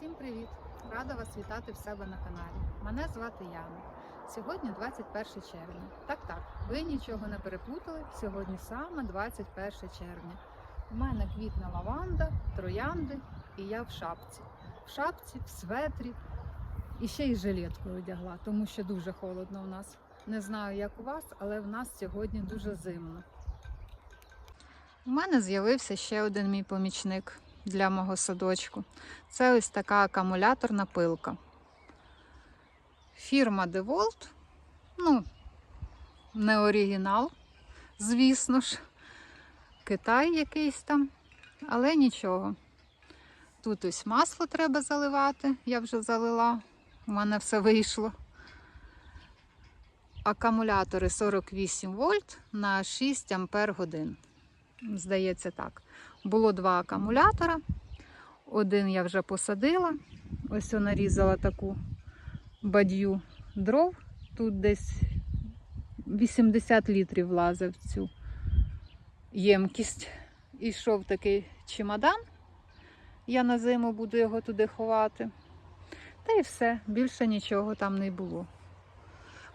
Всім привіт! Рада вас вітати в себе на каналі. Мене звати Яна. Сьогодні 21 червня. Так, так, ви нічого не переплутали. Сьогодні саме 21 червня. У мене квітна лаванда, троянди і я в шапці. В шапці, в светрі і ще й жилеткою одягла, тому що дуже холодно у нас. Не знаю, як у вас, але в нас сьогодні дуже зимно. У мене з'явився ще один мій помічник для мого садочку. Це ось така акумуляторна пилка. Фірма DeWalt. Ну, не оригінал, звісно ж. Китай якийсь там, але нічого. Тут ось масло треба заливати, я вже залила, у мене все вийшло. Акумулятори 48 вольт на 6 ампер годин. Здається, так. Було два акумулятора. Один я вже посадила. Ось я нарізала таку бадью дров. Тут десь 80 літрів влазив в цю ємкість. І йшов такий чемодан. Я на зиму буду його туди ховати. Та й все, більше нічого там не було.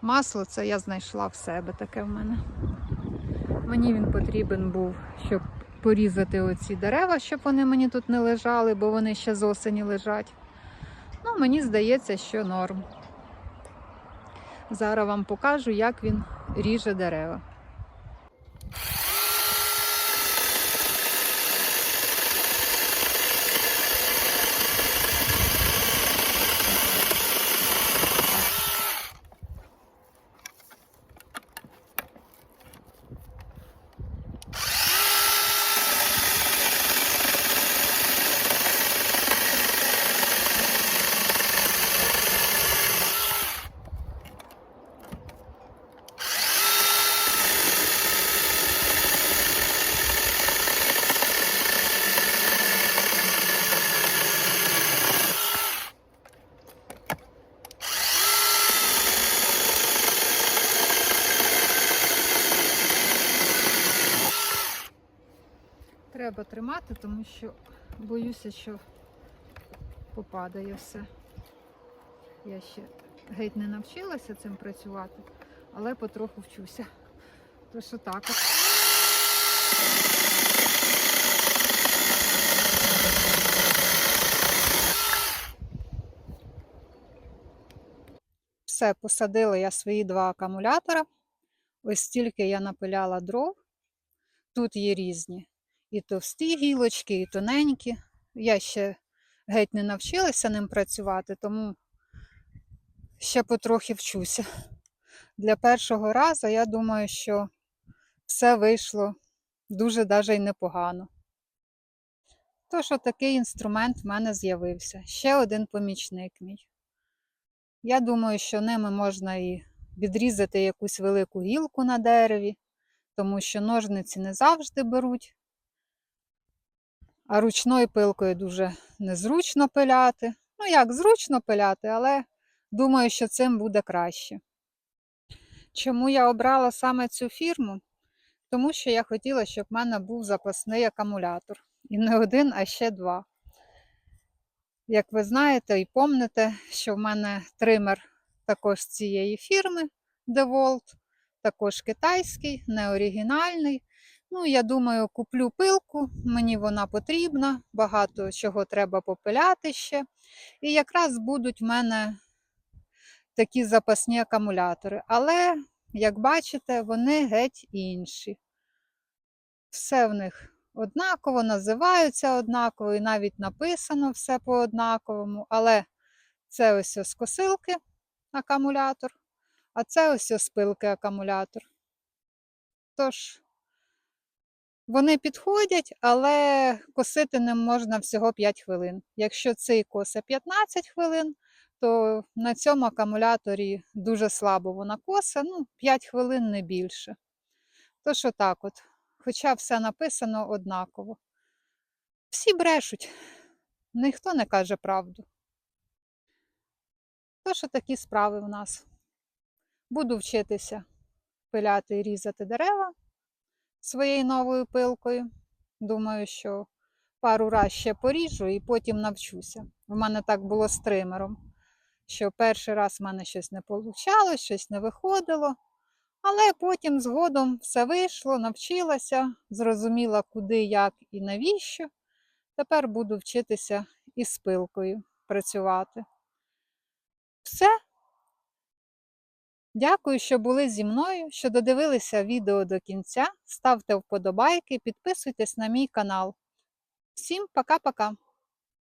Масло це я знайшла в себе таке в мене. Мені він потрібен був, щоб порізати оці дерева, щоб вони мені тут не лежали, бо вони ще з осені лежать. Ну, мені здається, що норм. Зараз вам покажу, як він ріже дерева. Треба тримати, тому що боюся, що попадає все. Я ще геть не навчилася цим працювати, але потроху вчуся. Тож отак от. Все, посадила я свої два акумулятора. Ось стільки я напиляла дров. Тут є різні і товсті гілочки, і тоненькі. Я ще геть не навчилася ним працювати, тому ще потрохи вчуся. Для першого разу я думаю, що все вийшло дуже даже й непогано. Тож такий інструмент в мене з'явився. Ще один помічник мій. Я думаю, що ними можна і відрізати якусь велику гілку на дереві, тому що ножниці не завжди беруть. А ручною пилкою дуже незручно пиляти. Ну, як зручно пиляти, але думаю, що цим буде краще. Чому я обрала саме цю фірму? Тому що я хотіла, щоб в мене був запасний акумулятор. І не один, а ще два. Як ви знаєте і помните, що в мене тример також цієї фірми DeWalt, також китайський, неоригінальний. Ну, я думаю, куплю пилку, мені вона потрібна, багато чого треба попиляти ще. І якраз будуть в мене такі запасні акумулятори. Але, як бачите, вони геть інші. Все в них однаково, називаються однаково, і навіть написано все по однаковому. Але це ось з косилки акумулятор, а це ось з пилки акумулятор. Тож, вони підходять, але косити ним можна всього 5 хвилин. Якщо цей косе 15 хвилин, то на цьому акумуляторі дуже слабо вона коса, ну, 5 хвилин не більше. Тож отак от. Хоча все написано однаково. Всі брешуть, ніхто не каже правду. Тож такі справи в нас. Буду вчитися пиляти і різати дерева своєю новою пилкою. Думаю, що пару раз ще поріжу і потім навчуся. У мене так було з тримером, що перший раз в мене щось не вийшло, щось не виходило. Але потім згодом все вийшло, навчилася, зрозуміла, куди, як і навіщо. Тепер буду вчитися із пилкою працювати. Все. Дякую, що були зі мною, що додивилися відео до кінця. Ставте вподобайки, підписуйтесь на мій канал. Всім пока-пока!